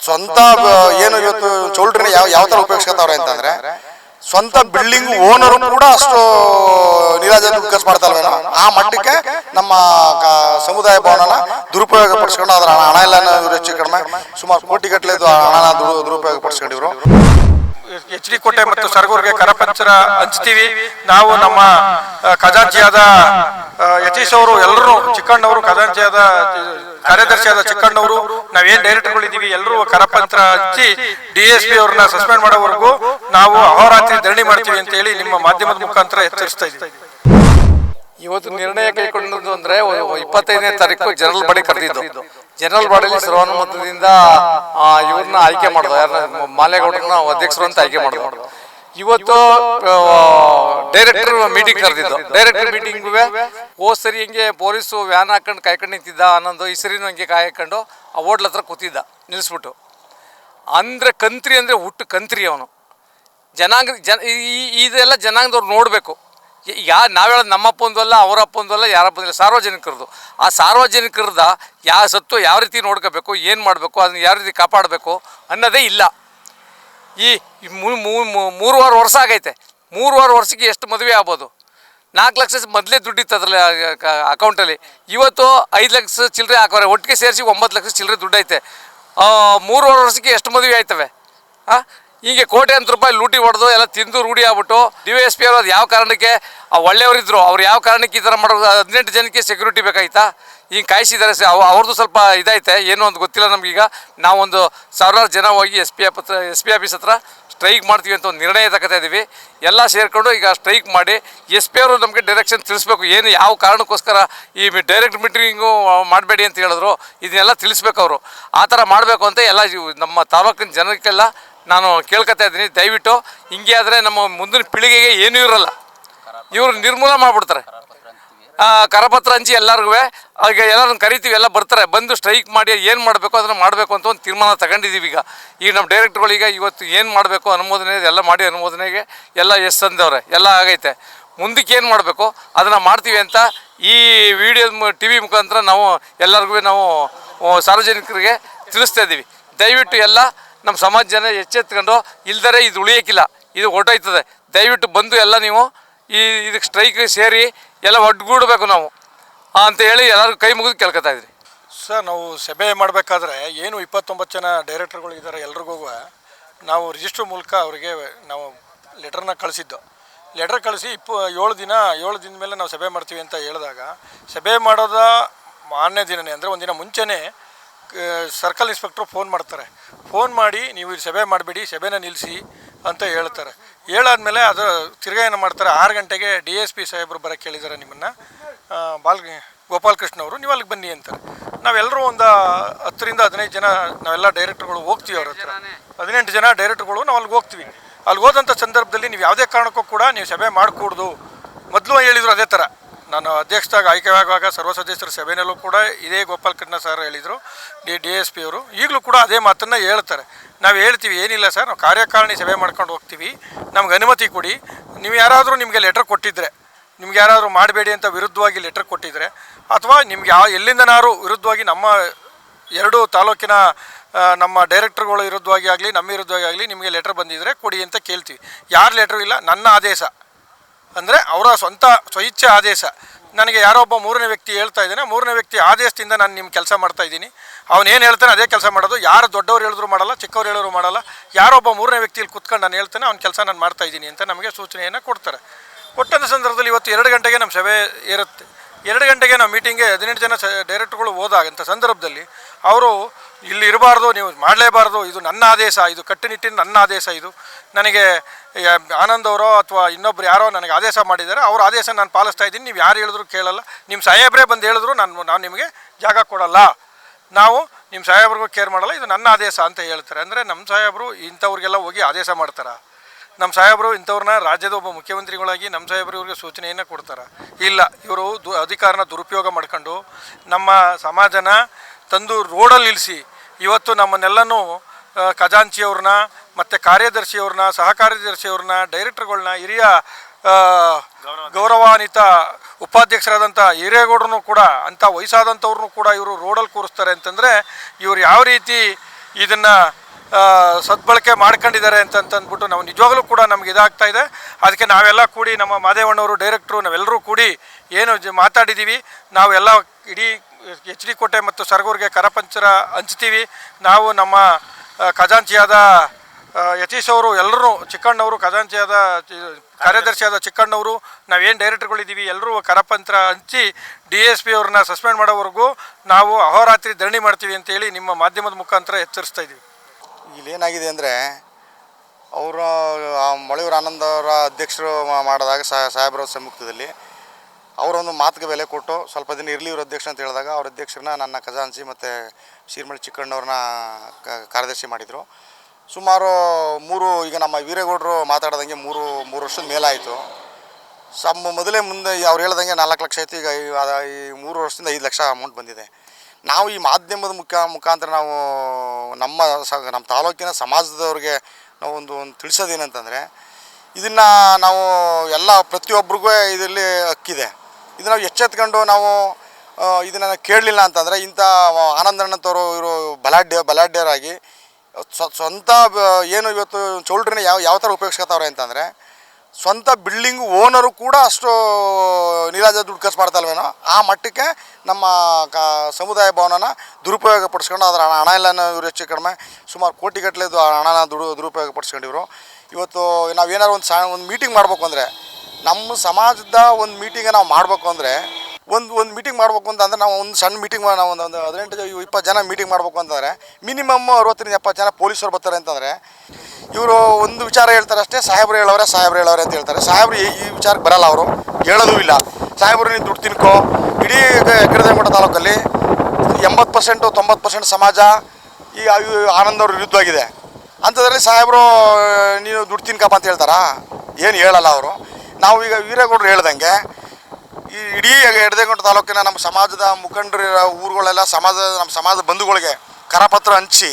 ಸ್ವಂತ ಏನು ಇವತ್ತು ಚೌಲ್ಟ್ರಿನ ಯಾವ ಯಾವ ಥರ ಉಪಯೋಗಿಸ್ಕೊತಾವ್ರೆ ಅಂತಂದ್ರೆ ಸ್ವಂತ ಬಿಲ್ಡಿಂಗ್ ಓನರು ಕೂಡ ಅಷ್ಟು ನೀರಾಜನ ಖರ್ಚು ಮಾಡ್ತಾರಲ್ವೇನೋ ಆ ಮಟ್ಟಕ್ಕೆ ನಮ್ಮ ಸಮುದಾಯ ಭವನನ ದುರುಪಯೋಗ ಪಡಿಸ್ಕೊಂಡು ಅದರ ಹಣ ಎಲ್ಲ ಹೆಚ್ಚು ಕಡಿಮೆ ಸುಮಾರು ಕೋಟಿ ಗಟ್ಟಲೆ ಹಣನ ದುರು- ದುರುಪಯೋಗ ಪಡಿಸ್ಕೊಂಡಿವ್ರು. ಎಚ್ ಡಿ ಕೋಟೆ ಮತ್ತು ಸರಗೂರ್ಗೆ ಕರಪಂಚರ ಹಂಚ್ತೀವಿ. ನಾವು ನಮ್ಮ ಖಜಾಂಚಿಯಾದ ಯತೀಶ್ ಅವರು ಎಲ್ಲರೂ ಚಿಕ್ಕಣ್ಣವರು ಖಜಾಂಚಿಯಾದ ಕಾರ್ಯದರ್ಶಿಯಾದ ಚಿಕ್ಕಣ್ಣವರು ನಾವೇನ್ ಡೈರೆಕ್ಟರ್ಗಳಿದ್ದೀವಿ ಎಲ್ಲರೂ ಕರಪಂಚರ ಹಚ್ಚಿ ಡಿ ಎಸ್ ಪಿ ಅವ್ರನ್ನ ಸಸ್ಪೆಂಡ್ ಮಾಡೋವರೆಗೂ ನಾವು ಅಹೋರಾತ್ರಿ ಧರಣಿ ಮಾಡ್ತೀವಿ ಅಂತ ಹೇಳಿ ನಿಮ್ಮ ಮಾಧ್ಯಮದ ಮುಖಾಂತರ ಎಚ್ಚರಿಸ್ತಾ ಇದ್ದೀವಿ. ಇವತ್ತು ನಿರ್ಣಯ ಕೈಗೊಂಡದ್ದು ಅಂದ್ರೆ ಇಪ್ಪತ್ತೈದನೇ ತಾರೀಕು ಜನರಲ್ ಬಾಡಿ ಕರೆದಿದ್ದು. ಜನರಲ್ ಬಾಡಿಯಲ್ಲಿ ಸರ್ವಾನುಮತದಿಂದ ಇವ್ರನ್ನ ಆಯ್ಕೆ ಮಾಡಿದ್ರು ಯಾರನ್ನ ಮಾಲೇಗೌಡರನ್ನ ಅಧ್ಯಕ್ಷರು ಅಂತ ಆಯ್ಕೆ ಮಾಡಿದ್ರು ಇವತ್ತು ಡೈರೆಕ್ಟರ್ ಮೀಟಿಂಗ್ ಕರೆದಿದ್ದು. ಡೈರೆಕ್ಟರ್ ಮೀಟಿಂಗ್ ಓ ಸರಿ ಹಿಂಗೆ ಪೊಲೀಸು ವ್ಯಾನ್ ಹಾಕೊಂಡು ಕಾಯ್ಕೊಂಡು ನಿಂತಿದ್ದ ಅನ್ನೊಂದು ಈ ಸರಿನೂ ಹಂಗೆ ಕಾಯ್ಕೊಂಡು ಆ ಹೋಟ್ಲ್ ಹತ್ರ ಕೂತಿದ್ದ ನಿಲ್ಲಿಸ್ಬಿಟ್ಟು ಅಂದರೆ ಕಂತ್ರಿ ಅಂದ್ರೆ ಹುಟ್ಟು ಕಂತ್ರಿ ಅವನು. ಜನಾಂಗ, ಜನ ಇದೆಲ್ಲ ಜನಾಂಗದವ್ರು ನೋಡಬೇಕು. ಯಾ ನಾವು ಹೇಳೋದು ನಮ್ಮ ಅಪ್ಪಂದಲ್ಲ ಅವರ ಅಪ್ಪಂದಲ್ಲ ಯಾರ ಅಪ್ಪಂದಿಲ್ಲ ಸಾರ್ವಜನಿಕರದು. ಆ ಸಾರ್ವಜನಿಕರದ ಯಾವ ಸತ್ತು ಯಾವ ರೀತಿ ನೋಡ್ಕೋಬೇಕು, ಏನು ಮಾಡಬೇಕು, ಅದನ್ನ ಯಾವ ರೀತಿ ಕಾಪಾಡಬೇಕು ಅನ್ನೋದೇ ಇಲ್ಲ. ಈ ಮೂರುವರೆ ವರ್ಷ ಆಗೈತೆ. ಮೂರುವರೆ ವರ್ಷಕ್ಕೆ ಎಷ್ಟು ಮದುವೆ ಆಗ್ಬೋದು? ನಾಲ್ಕು ಲಕ್ಷ ಮೊದಲೇ ದುಡ್ಡಿತ್ತು ಅದರಲ್ಲಿ ಅಕೌಂಟಲ್ಲಿ. ಇವತ್ತು ಐದು ಲಕ್ಷ ಚಿಲ್ಲರೆ ಹಾಕೋರೆ ಒಟ್ಟಿಗೆ ಸೇರಿಸಿ ಒಂಬತ್ತು ಲಕ್ಷ ಚಿಲ್ಲರೆ ದುಡ್ಡು ಐತೆ ಮೂರುವರೆ ವರ್ಷಕ್ಕೆ ಎಷ್ಟು ಮದುವೆ ಆಯ್ತವೆ? ಹಾಂ ಹೀಗೆ ಕೋಟ್ಯಾಂತರ ರೂಪಾಯಿ ಲೂಟಿ ಹೊಡೆದು ಎಲ್ಲ ತಿಂದು ರೂಢಿ ಆಗ್ಬಿಟ್ಟು ಡಿ ವೈ ಎಸ್ ಪಿ ಅವರು ಅದು ಯಾವ ಕಾರಣಕ್ಕೆ, ಆ ಒಳ್ಳೆಯವರಿದ್ರು, ಅವ್ರು ಯಾವ ಕಾರಣಕ್ಕೆ ಈ ಥರ ಮಾಡೋದು? ಹದಿನೆಂಟು ಜನಕ್ಕೆ ಸೆಕ್ಯೂರಿಟಿ ಬೇಕಾಯ್ತಾ ಈಗ ಕಾಯಿಸಿದ್ದಾರೆ ಅವ ಅವ್ರದ್ದು ಸ್ವಲ್ಪ ಇದೈತೆ ಏನು ಅಂತ ಗೊತ್ತಿಲ್ಲ ನಮಗೀಗ. ನಾವೊಂದು ಸಾವಿರಾರು ಜನ ಹೋಗಿ ಎಸ್ ಪಿ ಹತ್ರ, ಎಸ್ ಪಿ ಆಫೀಸ್ ಹತ್ರ ಸ್ಟ್ರೈಕ್ ಮಾಡ್ತೀವಿ ಅಂತ ಒಂದು ನಿರ್ಣಯ ತಗೋತಾ ಇದ್ದೀವಿ ಎಲ್ಲ ಸೇರಿಕೊಂಡು ಈಗ ಸ್ಟ್ರೈಕ್ ಮಾಡಿ ಎಸ್ ಪಿ ಅವರು ನಮಗೆ ಡೈರೆಕ್ಷನ್ ತಿಳಿಸ್ಬೇಕು. ಏನು ಯಾವ ಕಾರಣಕ್ಕೋಸ್ಕರ ಈ ಡೈರೆಕ್ಟ್ ಮೀಟಿಂಗು ಮಾಡಬೇಡಿ ಅಂತ ಹೇಳಿದ್ರು. ಇದನ್ನೆಲ್ಲ ತಿಳಿಸ್ಬೇಕು ಅವರು. ಆ ಥರ ಮಾಡಬೇಕು ಅಂತ ಎಲ್ಲ ನಮ್ಮ ತಾಲೂಕಿನ ಜನಕ್ಕೆಲ್ಲ ನಾನು ಕೇಳ್ಕೊತಾ ಇದ್ದೀನಿ. ದಯವಿಟ್ಟು ಹಿಂಗೆ ಆದರೆ ನಮ್ಮ ಮುಂದಿನ ಪೀಳಿಗೆಗೆ ಏನೂ ಇರಲ್ಲ. ಇವರು ನಿರ್ಮೂಲ ಮಾಡಿಬಿಡ್ತಾರೆ. ಕರಪತ್ರ ಹಂಚಿ ಎಲ್ಲರಿಗೂ ಈಗ ಎಲ್ಲರನ್ನು ಕರಿತೀವಿ, ಎಲ್ಲ ಬರ್ತಾರೆ. ಬಂದು ಸ್ಟ್ರೈಕ್ ಮಾಡಿ ಏನು ಮಾಡಬೇಕು ಅದನ್ನು ಮಾಡಬೇಕು ಅಂತ ಒಂದು ತೀರ್ಮಾನ ತಗೊಂಡಿದ್ದೀವಿ ಈಗ. ಈಗ ನಮ್ಮ ಡೈರೆಕ್ಟ್ರುಗಳೀಗ ಇವತ್ತು ಏನು ಮಾಡಬೇಕು ಅನುಮೋದನೆ, ಎಲ್ಲ ಮಾಡಿ ಅನುಮೋದನೆಗೆ ಎಲ್ಲ ಎಸ್ ಅಂದವ್ರೆ. ಎಲ್ಲ ಆಗೈತೆ. ಮುಂದಕ್ಕೆ ಏನು ಮಾಡಬೇಕು? ಅದನ್ನು ಮಾಡ್ತೀವಿ ಅಂತ ಈ ವಿಡಿಯೋ ಟಿ ವಿ ಮುಖಾಂತರ ನಾವು ಎಲ್ಲರಿಗೂ ನಾವು ಸಾರ್ವಜನಿಕರಿಗೆ ತಿಳಿಸ್ತಾ ಇದ್ದೀವಿ ದಯವಿಟ್ಟು ಎಲ್ಲ ನಮ್ಮ ಸಮಾಜ ಜನ ಎಚ್ಚೆತ್ಕೊಂಡು ಇಲ್ದರೆ ಇದು ಉಳಿಯೋಕ್ಕಿಲ್ಲ ಇದು ಹೊರಟೋಯ್ತದೆ. ದಯವಿಟ್ಟು ಬಂದು ಎಲ್ಲ ನೀವು ಈ ಇದಕ್ಕೆ ಸ್ಟ್ರೈಕ್ ಸೇರಿ ಎಲ್ಲ ಒಡ್ಗೂಡಬೇಕು ನಾವು. ಅಂತ ಹೇಳಿ ಎಲ್ಲರೂ ಕೈ ಮುಗಿದು ಕೇಳ್ಕೊತಾ ಇದ್ರಿ. ಸರ್, ನಾವು ಸಭೆ ಮಾಡಬೇಕಾದ್ರೆ ಏನು ಇಪ್ಪತ್ತೊಂಬತ್ತು ಜನ ಡೈರೆಕ್ಟರ್ಗಳು ಇದ್ದಾರೆ ಎಲ್ರಿಗೂ ನಾವು ರಿಜಿಸ್ಟ್ರ್ ಮೂಲಕ ಅವರಿಗೆ ನಾವು ಲೆಟರ್ನ ಕಳಿಸಿದ್ದು. ಲೆಟರ್ ಕಳಿಸಿ ಇಪ್ಪ, ಏಳು ದಿನ ಏಳು ದಿನ ಮೇಲೆ ನಾವು ಸಭೆ ಮಾಡ್ತೀವಿ ಅಂತ ಹೇಳಿದಾಗ, ಸಭೆ ಮಾಡೋದ ಮಾನ್ಯ ದಿನನೇ, ಅಂದರೆ ಒಂದಿನ ಮುಂಚೆನೇ ಸರ್ಕಲ್ ಇನ್ಸ್ಪೆಕ್ಟ್ರು ಫೋನ್ ಮಾಡ್ತಾರೆ. ಫೋನ್ ಮಾಡಿ ನೀವು ಇಲ್ಲಿ ಸಭೆ ಮಾಡಬೇಡಿ, ಸಭೆನ ನಿಲ್ಲಿಸಿ ಅಂತ ಹೇಳ್ತಾರೆ. ಹೇಳಾದ್ಮೇಲೆ ಅದು ತಿರ್ಗ ಏನು ಮಾಡ್ತಾರೆ. ಆರು ಗಂಟೆಗೆ ಡಿ ಎಸ್ ಪಿ ಸಾಹೇಬರು ಬರೋಕ್ಕೆ ಹೇಳಿದ್ದಾರೆ ನಿಮ್ಮನ್ನು. ಬಾಲ್ ಗೋಪಾಲಕೃಷ್ಣ ಅವರು, ನೀವು ಅಲ್ಲಿಗೆ ಬನ್ನಿ ಅಂತಾರೆ. ನಾವೆಲ್ಲರೂ ಒಂದು ಹತ್ತರಿಂದ ಹದಿನೈದು ಜನ, ನಾವೆಲ್ಲ ಡೈರೆಕ್ಟ್ರುಗಳು ಹೋಗ್ತೀವಿ ಅವ್ರ ಹತ್ರ. ಹದಿನೆಂಟು ಜನ ಡೈರೆಕ್ಟ್ರುಗಳು ನಾವು ಅಲ್ಲಿಗೆ ಹೋಗ್ತೀವಿ. ಅಲ್ಲಿ ಹೋದಂಥ ಸಂದರ್ಭದಲ್ಲಿ ನೀವು ಯಾವುದೇ ಕಾರಣಕ್ಕೂ ಕೂಡ ನೀವು ಸಭೆ ಮಾಡಿಕೊಡ್ದು. ಮೊದಲು ಹೇಳಿದರು ಅದೇ ಥರ ನಾನು ಅಧ್ಯಕ್ಷದಾಗ ಆಯ್ಕೆ ಆಗುವಾಗ ಸರ್ವ ಸದಸ್ಯರ ಸಭೆಯಲ್ಲೂ ಕೂಡ ಇದೇ ಗೋಪಾಲ್ ಕೃಷ್ಣ ಸರ್ ಹೇಳಿದರು, ಡಿ ಡಿ ಎಸ್ ಪಿ ಅವರು. ಈಗಲೂ ಕೂಡ ಅದೇ ಮಾತನ್ನು ಹೇಳ್ತಾರೆ. ನಾವು ಹೇಳ್ತೀವಿ, ಏನಿಲ್ಲ ಸರ್, ನಾವು ಕಾರ್ಯಕಾರಿಣಿ ಸಭೆ ಮಾಡ್ಕೊಂಡು ಹೋಗ್ತೀವಿ. ನಮ್ಗೆ ಅನುಮತಿ ಕೊಡಿ. ನೀವು ಯಾರಾದರೂ ನಿಮಗೆ ಲೆಟರ್ ಕೊಟ್ಟಿದ್ರೆ, ನಿಮ್ಗೆ ಯಾರಾದರೂ ಮಾಡಬೇಡಿ ಅಂತ ವಿರುದ್ಧವಾಗಿ ಲೆಟರ್ ಕೊಟ್ಟಿದ್ದರೆ ಅಥವಾ ನಿಮ್ಗೆ ಯಾವ ಎಲ್ಲಿಂದನಾರು ವಿರುದ್ಧವಾಗಿ ನಮ್ಮ ಎರಡು ತಾಲೂಕಿನ ನಮ್ಮ ಡೈರೆಕ್ಟರ್ಗಳ ವಿರುದ್ಧವಾಗಿ ಆಗಲಿ, ನಮ್ಮ ವಿರುದ್ಧವಾಗಿ ಆಗಲಿ ನಿಮಗೆ ಲೆಟರ್ ಬಂದಿದ್ದರೆ ಕೊಡಿ ಅಂತ ಕೇಳ್ತೀವಿ. ಯಾರು ಲೆಟ್ರು ಇಲ್ಲ, ನನ್ನ ಆದೇಶ. ಅಂದರೆ ಅವರ ಸ್ವಂತ ಸ್ವಇಚ್ಛೆ ಆದೇಶ. ನನಗೆ ಯಾರೋ ಒಬ್ಬ ಮೂರನೇ ವ್ಯಕ್ತಿ ಹೇಳ್ತಾ ಇದ್ದಾನೆ, ಮೂರನೇ ವ್ಯಕ್ತಿ ಆದೇಶದಿಂದ ನಾನು ನಿಮ್ಮ ಕೆಲಸ ಮಾಡ್ತಾ ಇದ್ದೀನಿ. ಏನು ಹೇಳ್ತಾನೆ ಅದೇ ಕೆಲಸ ಮಾಡೋದು, ಯಾರು ದೊಡ್ಡವ್ರು ಹೇಳಿದ್ರು ಮಾಡಲ್ಲ, ಚಿಕ್ಕವ್ರು ಹೇಳೋರು ಮಾಡಲ್ಲ ಯಾರೊಬ್ಬ ಮೂರನೇ ವ್ಯಕ್ತಿಯಲ್ಲಿ ಕುತ್ಕೊಂಡು ನಾನು ಹೇಳ್ತಾನೆ, ಅವ್ನ ಕೆಲಸ ನಾನು ಮಾಡ್ತಾ ಇದ್ದೀನಿ ಅಂತ ನಮಗೆ ಸೂಚನೆಯನ್ನು ಕೊಡ್ತಾರೆ. ಕೊಟ್ಟಂಥ ಸಂದರ್ಭದಲ್ಲಿ ಇವತ್ತು ಎರಡು ಗಂಟೆಗೆ ನಮ್ಮ ಸಭೆ ಇರುತ್ತೆ. ಎರಡು ಗಂಟೆಗೆ ನಾವು ಮೀಟಿಂಗ್ಗೆ ಹದಿನೆಂಟು ಜನ ಸ ಹೋದಾಗ ಹೋದಾಗಂಥ ಸಂದರ್ಭದಲ್ಲಿ ಅವರು, ಇಲ್ಲಿ ಇರಬಾರ್ದು, ನೀವು ಮಾಡಲೇಬಾರ್ದು, ಇದು ನನ್ನ ಆದೇಶ, ಇದು ಕಟ್ಟುನಿಟ್ಟಿನ ನನ್ನ ಆದೇಶ, ಇದು ನನಗೆ ಆನಂದ್ ಅವರೋ ಅಥವಾ ಇನ್ನೊಬ್ರು ಯಾರೋ ನನಗೆ ಆದೇಶ ಮಾಡಿದ್ದಾರೆ, ಅವ್ರ ಆದೇಶ ನಾನು ಪಾಲಿಸ್ತಾ ಇದ್ದೀನಿ, ನೀವು ಯಾರು ಹೇಳಿದ್ರು ಕೇಳಲ್ಲ, ನಿಮ್ಮ ಸಾಹೇಬ್ರೇ ಬಂದು ಹೇಳಿದ್ರು ನಾನು ನಾನು ನಿಮಗೆ ಜಾಗ ಕೊಡಲ್ಲ, ನಾವು ನಿಮ್ಮ ಸಾಹೇಬ್ರಿಗೂ ಕೇರ್ ಮಾಡಲ್ಲ, ಇದು ನನ್ನ ಆದೇಶ ಅಂತ ಹೇಳ್ತಾರೆ. ಅಂದರೆ ನಮ್ಮ ಸಾಹೇಬರು ಇಂಥವ್ರಿಗೆಲ್ಲ ಹೋಗಿ ಆದೇಶ ಮಾಡ್ತಾರೆ? ನಮ್ಮ ಸಾಹೇಬರು ಇಂಥವ್ರನ್ನ ರಾಜ್ಯದ ಒಬ್ಬ ಮುಖ್ಯಮಂತ್ರಿಗಳಾಗಿ ನಮ್ಮ ಸಾಹೇಬರು ಇವ್ರಿಗೆ ಸೂಚನೆಯನ್ನು ಕೊಡ್ತಾರೆ. ಇಲ್ಲ, ಇವರು ದು ಅಧಿಕಾರನ ದುರುಪಯೋಗ ಮಾಡ್ಕೊಂಡು ನಮ್ಮ ಸಮಾಜನ ತಂದು ರೋಡಲ್ಲಿ ನಿಲ್ಲಿಸಿ ಇವತ್ತು ನಮ್ಮನ್ನೆಲ್ಲನೂ ಖಜಾಂಚಿಯವ್ರನ್ನ ಮತ್ತು ಕಾರ್ಯದರ್ಶಿಯವ್ರನ್ನ ಸಹ ಕಾರ್ಯದರ್ಶಿಯವ್ರನ್ನ ಡೈರೆಕ್ಟರ್ಗಳನ್ನ, ಹಿರಿಯ ಗೌರವಾನ್ವಿತ ಉಪಾಧ್ಯಕ್ಷರಾದಂಥ ಹಿರೇಗೌಡರನ್ನು ಕೂಡ, ಅಂಥ ವಯಸ್ಸಾದಂಥವ್ರನ್ನೂ ಕೂಡ ಇವರು ರೋಡಲ್ಲಿ ಕೂರಿಸ್ತಾರೆ ಅಂತಂದರೆ ಇವರು ಯಾವ ರೀತಿ ಇದನ್ನು ಸದ್ಬಳಕೆ ಮಾಡ್ಕೊಂಡಿದ್ದಾರೆ ಅಂತ ಅಂತ ಅಂದ್ಬಿಟ್ಟು ನಾವು ನಿಜವಾಗ್ಲೂ ಕೂಡ ನಮ್ಗೆ ಇದಾಗ್ತಾ ಇದೆ. ಅದಕ್ಕೆ ನಾವೆಲ್ಲ ಕೂಡಿ ನಮ್ಮ ಮಾದೇವಣ್ಣವರು, ಡೈರೆಕ್ಟ್ರು, ನಾವೆಲ್ಲರೂ ಕೂಡಿ ಏನು ಜ ಮಾತಾಡಿದ್ದೀವಿ ನಾವೆಲ್ಲ ಇಡೀ ಎಚ್ ಡಿ ಕೋಟೆ ಮತ್ತು ಸರಗೂರಿಗೆ ಕರಪಂಚರ ಹಂಚ್ತೀವಿ. ನಾವು ನಮ್ಮ ಖಜಾಂಚಿಯಾದ ಯತೀಶ್ ಅವರು ಎಲ್ಲರೂ, ಚಿಕ್ಕಣ್ಣವರು, ಖಜಾಂಚಿಯಾದ ಕಾರ್ಯದರ್ಶಿಯಾದ ಚಿಕ್ಕಣ್ಣವರು, ನಾವೇನು ಡೈರೆಕ್ಟರ್ಗಳಿದ್ದೀವಿ, ಎಲ್ಲರೂ ಕರಪಂತ್ರ ಹಂಚಿ ಡಿ ಎಸ್ ಪಿ ಅವ್ರನ್ನ ಸಸ್ಪೆಂಡ್ ಮಾಡೋವರೆಗೂ ನಾವು ಅಹೋರಾತ್ರಿ ಧರಣಿ ಮಾಡ್ತೀವಿ ಅಂತೇಳಿ ನಿಮ್ಮ ಮಾಧ್ಯಮದ ಮುಖಾಂತರ ಎಚ್ಚರಿಸ್ತಾ ಇದ್ದೀವಿ. ಇಲ್ಲಿ ಏನಾಗಿದೆ ಅಂದರೆ ಅವರು ಮಳೆಯೂರು ಆನಂದ್ ಅವರ ಅಧ್ಯಕ್ಷರು ಮಾಡಿದಾಗ ಸಾಹೇಬ್ರ ಸಮ್ಮುಖದಲ್ಲಿ ಅವರೊಂದು ಮಾತಿಗೆ ಬೆಲೆ ಕೊಟ್ಟು ಸ್ವಲ್ಪ ದಿನ ಇರಲಿ ಇವ್ರ ಅಧ್ಯಕ್ಷ ಅಂತ ಹೇಳಿದಾಗ ಅವ್ರ ಅಧ್ಯಕ್ಷರನ್ನ ನನ್ನ ಖಜಾನ್ಸಿ ಮತ್ತು ಶೀರ್ಮಳಿ ಚಿಕ್ಕಣ್ಣವ್ರನ್ನ ಕಾರ್ಯದರ್ಶಿ ಮಾಡಿದರು. ಸುಮಾರು ಮೂರು, ಈಗ ನಮ್ಮ ವೀರೇಗೌಡರು ಮಾತಾಡ್ದಂಗೆ ಮೂರು ಮೂರು ವರ್ಷದ ಮೇಲಾಯಿತು ಸಮ್ ಮೊದಲೇ ಮುಂದೆ ಅವ್ರು ಹೇಳ್ದಂಗೆ ನಾಲ್ಕು ಲಕ್ಷ ಆಯಿತು. ಈಗ ಈ ಮೂರು ವರ್ಷದಿಂದ ಐದು ಲಕ್ಷ ಅಮೌಂಟ್ ಬಂದಿದೆ. ನಾವು ಈ ಮಾಧ್ಯಮದ ಮುಖ ಮುಖಾಂತರ ನಾವು ನಮ್ಮ ಸ ನಮ್ಮ ತಾಲೂಕಿನ ಸಮಾಜದವ್ರಿಗೆ ನಾವು ಒಂದು ಒಂದು ತಿಳಿಸೋದೇನಂತಂದರೆ, ಇದನ್ನು ನಾವು ಎಲ್ಲ ಪ್ರತಿಯೊಬ್ಬರಿಗೂ ಇದರಲ್ಲಿ ಹಕ್ಕಿದೆ. ಇದು ನಾವು ಎಚ್ಚೆತ್ಕೊಂಡು ನಾವು ಇದನ್ನು ಕೇಳಲಿಲ್ಲ ಅಂತಂದರೆ ಇಂಥ ಆನಂದನಂತವರು ಇವರು ಬಲಾಢ್ಯ ಬಲಾಢ್ಯರಾಗಿ ಸ್ವ- ಸ್ವಂತ ಏನು ಇವತ್ತು ಚೌಲ್ಟ್ರಿನ ಯಾವ ಯಾವ ಥರ ಉಪಯೋಗಿಸ್ಕೊತಾವ್ರೆ ಅಂತಂದರೆ ಸ್ವಂತ ಬಿಲ್ಡಿಂಗ್ ಓನರು ಕೂಡ ಅಷ್ಟು, ನೀರಾಜ ದುಡ್ಡು ಖರ್ಚು ಮಾಡ್ತಲ್ವೇನೋ ಆ ಮಟ್ಟಕ್ಕೆ ನಮ್ಮ ಕ, ಸಮುದಾಯ ಭವನನ ದುರುಪಯೋಗ ಪಡಿಸ್ಕೊಂಡು ಅದರ ಹಣ ಎಲ್ಲನೂ ಇವರು ಹೆಚ್ಚು ಕಡಿಮೆ, ಸುಮಾರು ಕೋಟಿಗಟ್ಟಲೆದು ಹಣನ ದುಡು ದುರುಪಯೋಗ ಪಡಿಸ್ಕೊಂಡಿವ್ರು ಇವತ್ತು ನಾವು ಏನಾರು ಒಂದು ಸಣ್ಣ ಒಂದು ಮೀಟಿಂಗ್ ಮಾಡಬೇಕು ಅಂದರೆ, ನಮ್ಮ ಸಮಾಜದ ಒಂದು ಮೀಟಿಂಗ್ ನಾವು ಮಾಡಬೇಕು ಅಂದರೆ, ಒಂದು ಒಂದು ಮೀಟಿಂಗ್ ಮಾಡಬೇಕು ಅಂತಂದ್ರೆ ನಾವು ಒಂದು ಸಣ್ಣ ಮೀಟಿಂಗ್ ನಾವು ಒಂದು ಒಂದು ಹದಿನೆಂಟು ಇಪ್ಪತ್ತು ಜನ ಮೀಟಿಂಗ್ ಮಾಡಬೇಕು ಅಂತಂದರೆ ಮಿನಿಮಮ್ ಅರವತ್ತರಿಂದ ಎಪ್ಪತ್ತು ಜನ ಪೊಲೀಸರು ಬರ್ತಾರೆ ಅಂತಂದರೆ ಇವರು ಒಂದು ವಿಚಾರ ಹೇಳ್ತಾರೆ ಅಷ್ಟೇ, ಸಾಹೇಬ್ರು ಹೇಳೋರೆ ಸಾಹೇಬ್ರು ಹೇಳೋರೆ ಅಂತ ಹೇಳ್ತಾರೆ. ಸಾಹೇಬ್ರು ಈ ವಿಚಾರಕ್ಕೆ ಬರಲ್ಲ ಅವರು, ಹೇಳೋದೂ ಇಲ್ಲ. ಸಾಹೇಬ್ರು ನೀನು ದುಡ್ಡು ತಿನ್ಕೋ. ಇಡೀ ಗಿಡದೇಮಠ ತಾಲೂಕಲ್ಲಿ ಎಂಬತ್ತು ಪರ್ಸೆಂಟು ತೊಂಬತ್ತು ಪರ್ಸೆಂಟ್ ಸಮಾಜ ಈ ಆನಂದವ್ರ ವಿರುದ್ಧವಾಗಿದೆ. ಅಂಥದ್ರಲ್ಲಿ ಸಾಹೇಬರು, ನೀನು ದುಡ್ಡು ತಿನ್ಕಪ್ಪ ಅಂತ ಹೇಳ್ತಾರಾ? ಏನು ಹೇಳಲ್ಲ ಅವರು. ನಾವು ಈಗ ವೀರಗೌಡರು ಹೇಳ್ದಂಗೆ, ಈ ಇಡೀ ಎಡದೇಗೊಂಡ ತಾಲೂಕಿನ ನಮ್ಮ ಸಮಾಜದ ಮುಖಂಡರ ಊರುಗಳೆಲ್ಲ, ಸಮಾಜದ, ನಮ್ಮ ಸಮಾಜದ ಬಂಧುಗಳಿಗೆ ಕರಪತ್ರ ಹಂಚಿ